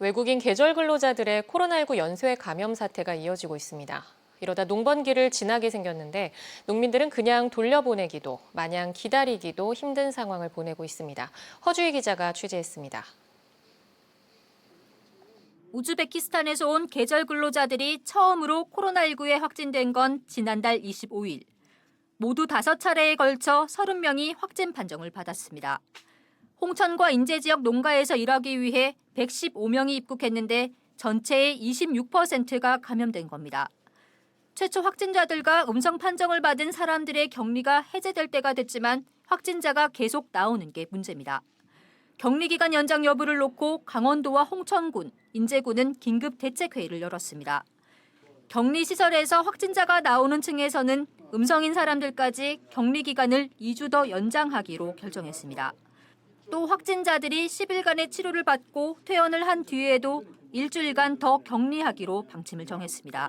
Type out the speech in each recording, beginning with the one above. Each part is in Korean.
외국인 계절 근로자들의 코로나19 연쇄 감염 사태가 이어지고 있습니다. 이러다 농번기를 지나게 생겼는데 농민들은 그냥 돌려보내기도 마냥 기다리기도 힘든 상황을 보내고 있습니다. 허주희 기자가 취재했습니다. 우즈베키스탄에서 온 계절 근로자들이 처음으로 코로나19에 확진된 건 지난달 25일. 모두 다섯 차례에 걸쳐 30명이 확진 판정을 받았습니다. 홍천과 인제 지역 농가에서 일하기 위해 115명이 입국했는데 전체의 26%가 감염된 겁니다. 최초 확진자들과 음성 판정을 받은 사람들의 격리가 해제될 때가 됐지만 확진자가 계속 나오는 게 문제입니다. 격리 기간 연장 여부를 놓고 강원도와 홍천군, 인제군은 긴급 대책회의를 열었습니다. 격리 시설에서 확진자가 나오는 층에서는 음성인 사람들까지 격리 기간을 2주 더 연장하기로 결정했습니다. 또 확진자들이 10일간의 치료를 받고 퇴원을 한 뒤에도 일주일간 더 격리하기로 방침을 정했습니다.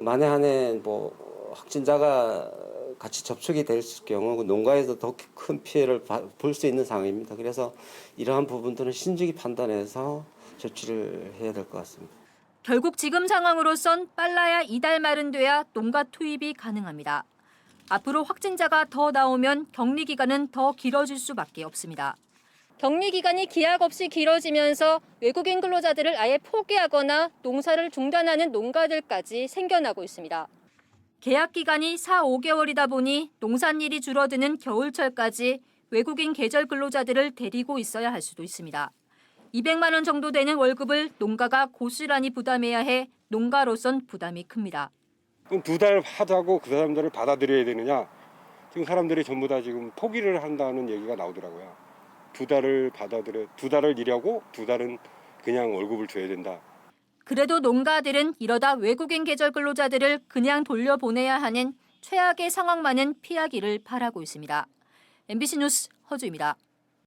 만에 한해 뭐 확진자가 같이 접촉이 될 경우 그 농가에서 더 큰 피해를 볼 수 있는 상황입니다. 그래서 이러한 부분들은 신중히 판단해서 조치를 해야 될 것 같습니다. 결국 지금 상황으로선 빨라야 이달 말은 돼야 농가 투입이 가능합니다. 앞으로 확진자가 더 나오면 격리 기간은 더 길어질 수밖에 없습니다. 격리 기간이 기약 없이 길어지면서 외국인 근로자들을 아예 포기하거나 농사를 중단하는 농가들까지 생겨나고 있습니다. 계약 기간이 4, 5개월이다 보니 농산일이 줄어드는 겨울철까지 외국인 계절 근로자들을 데리고 있어야 할 수도 있습니다. 200만 원 정도 되는 월급을 농가가 고스란히 부담해야 해 농가로선 부담이 큽니다. 그럼 두 달 하자고 그 사람들을 받아들여야 되느냐? 지금 사람들이 전부 다 지금 포기를 한다는 얘기가 나오더라고요. 두 달을 받아들여 두 달을 일하고 두 달은 그냥 월급을 줘야 된다. 그래도 농가들은 이러다 외국인 계절 근로자들을 그냥 돌려보내야 하는 최악의 상황만은 피하기를 바라고 있습니다. MBC 뉴스 허주입니다.